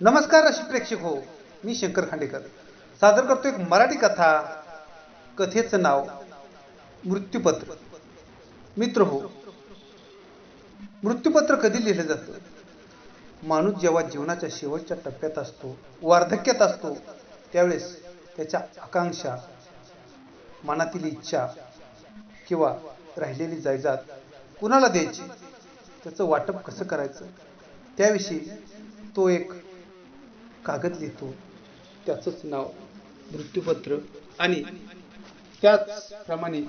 नमस्कार रसिक प्रेक्षक हो मी शंकर खांडेकर. सादर करतो एक मराठी कथा कथेचं नाव मृत्यूपत्र. मित्र हो मृत्यूपत्र कधी लिहिलं जातं? माणूस जेव्हा जीवनाच्या शेवटच्या टप्प्यात असतो वार्धक्यात असतो त्यावेळेस त्याच्या आकांक्षा मनातील इच्छा किंवा राहिलेली जायदाद कुणाला द्यायची? त्याचं वाटप कसं करायचं? त्याविषयी तो एक कागद लिहितो त्याचंच नाव मृत्यूपत्र. आणि त्याचप्रमाणे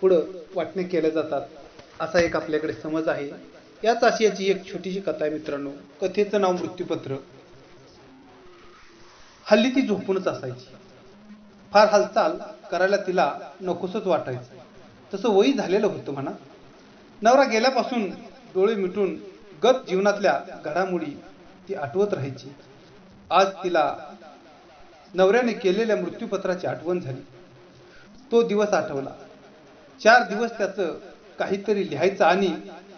पुढं वाटणे केल्या जातात असा एक आपल्याकडे समज आहे. याच आशयाची एक छोटीशी कथा आहे मित्रांनो. कथेचं नाव मृत्यूपत्र. हल्ली ती झोपूनच असायची. फार हालचाल करायला तिला नकोसच वाटायचं. तसं वयी झालेलं होतं म्हणा. नवरा गेल्यापासून डोळे मिटून गत जीवनातल्या घडामोडी ती आठवत राहायची. आज तिला नवऱ्याने केलेल्या मृत्यूपत्राची आठवण झाली. तो दिवस आठवला. चार दिवस त्याचं काहीतरी लिहायचं आणि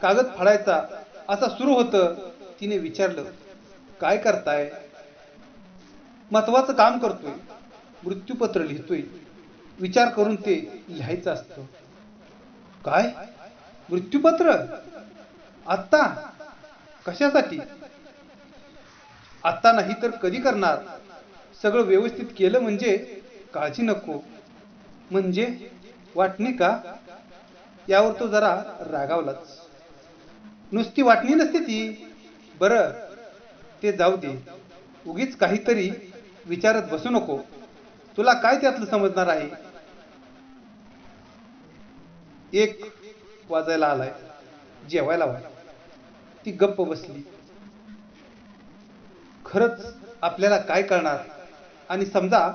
कागद फाडायचा असा सुरू होतं तिने विचारलं काय करताय? महत्वाचं काम करतोय मृत्यूपत्र लिहितोय. विचार करून ते लिहायचं असतं. काय? मृत्यूपत्र? आत्ता? कशासाठी? आत्ता नाही तर कधी करणार? सगळं व्यवस्थित केलं म्हणजे काळजी नको. म्हणजे वाटणी का? यावर तो जरा रागावलाच. नुसती वाटणी नसते ती. बरं ते जाऊ दे. उगीच काहीतरी विचारत बसू नको. तुला काय त्यातलं समजणार आहे? एक वाजायला आलाय. जेवायला वाय ती गप्प बसली. खरंच आपल्याला काय करणार? आणि समजा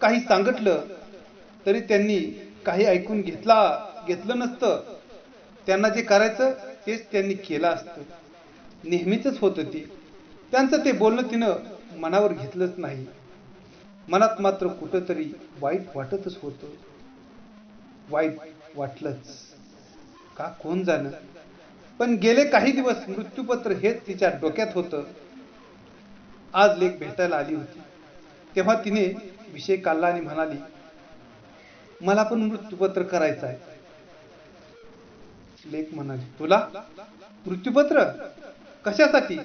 काही सांगितलं तरी त्यांनी काही ऐकून घेतला घेतलं नसतं. त्यांना जे करायचं तेच त्यांनी केलं असतं. नेहमीच होतं ते. त्यांचं ते बोलणं तिनं मनावर घेतलंच नाही. मनात मात्र कुठंतरी वाईट वाटतच होतं. वाईट वाटलंच. का कोण जाणं? पण गेले काही दिवस मृत्यूपत्र हेच तिच्या डोक्यात होतं. आज लेख भेटायला आली होती. तेव्हा तिने विषय काढला आणि म्हणाली मला पण मृत्यूपत्र करायचं आहे. लेख म्हणाली तुला मृत्यूपत्र? कशासाठी?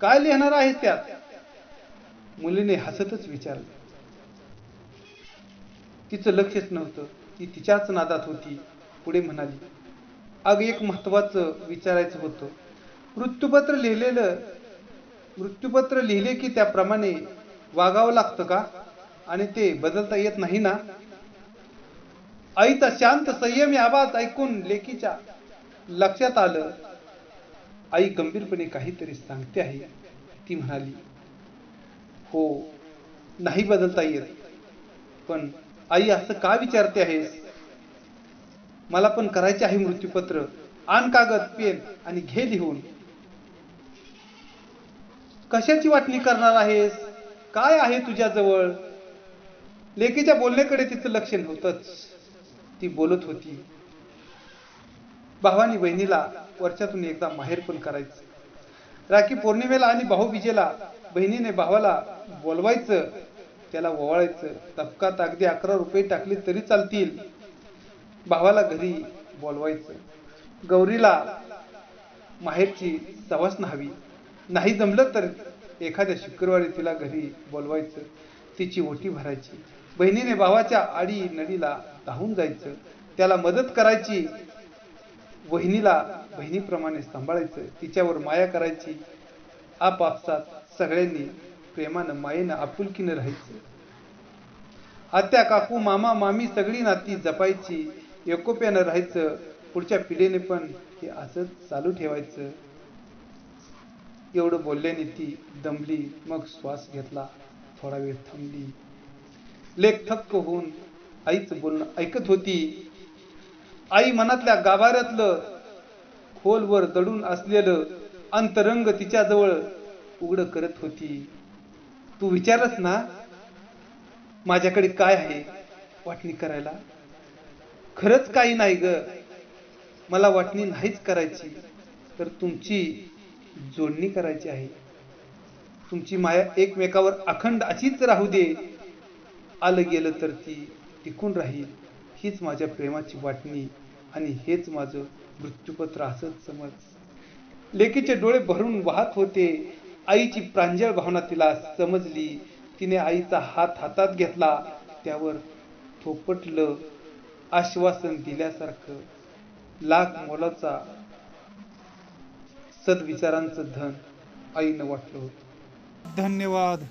काय लिहिणार आहे त्यात? मुलीने हसतच विचारलं. तिचं लक्षच नव्हतं. ती तिच्याच नादात होती. पुढे म्हणाली अग एक महत्वाचं विचारायचं होतं. मृत्यूपत्र लिहिलेलं मृत्यूपत्र लिहिले की त्याप्रमाणे वागावं लागतं का? आणि ते बदलता येत नाही ना? आईचा शांत संयमी आवाज ऐकून लेकीच्या लक्षात आलं. आई गंभीरपणे काहीतरी सांगते आहे. ती म्हणाली हो नाही बदलता येत. पण आई असं का विचारते आहेस? मला पण करायचे आहे मृत्यूपत्र. आण कागद पेन आणि घे लिहून. कशाची वाटणी करणार आहेस? काय आहे तुझ्याजवळ? लेकीच्या बोलण्याकडे तिचं लक्ष नव्हतंच. ती बोलत होती. भावानी बहिणीला वर्षातून एकदा माहेर पण करायचं. राखी पौर्णिमेला आणि भाऊबीजेला बहिणीने भावाला बोलवायचं. त्याला ओवाळायचं तपकात अगदी अकरा रुपये टाकले तरी चालतील. भावाला घरी बोलवायचं. गौरीला माहेरची सवासना हवी. नाही जमलं तर एखाद्या शुक्रवारी तिला घरी बोलवायचं तिची ओटी भरायची. बहिणीने भावाच्या आडी नडीला धावून जायचं त्याला मदत करायची. वहिनीला बहिणीप्रमाणे सांभाळायचं तिच्यावर माया करायची. आपापसात सगळ्यांनी प्रेमानं मायेनं आपुलकीनं राहायचं. आत्या काकू मामा मामी सगळी नाती जपायची. एकोप्यानं राहायचं. पुढच्या पिढीने पण हे असंच चालू ठेवायचं. एवढं बोलल्याने ती दमली मग श्वास घेतला थोडा वेळ थांबली. लेख थक्क होऊन आईच बोलणं ऐकत होती. आई मनातल्या गाभाऱ्यातलं खोलवर दडून असलेलं अंतरंग तिच्याजवळ उघड करत होती. तू विचारस ना माझ्याकडे काय आहे वाटणी करायला? खरंच काही नाही ग. मला वाटणी नाहीच करायची. तर तुमची जोडणी करायची आहे. तुमची माया एकमेकावर अखंड अशीच राहू दे. आलं गेलं तर ती टिकून राहील. हीच माझ्या प्रेमाची वाटणी आणि हेच माझं मृत्यूपत्र असंच समज. लेकीचे डोळे भरून वाहत होते. आईची प्रांजळ भावना तिला समजली. तिने आईचा हात हातात घेतला. त्यावर थोपटलं आश्वासन दिल्यासारखं. लाख मोलाचा सद्विचारांचं धन आईनं वाटलं होतं. धन्यवाद.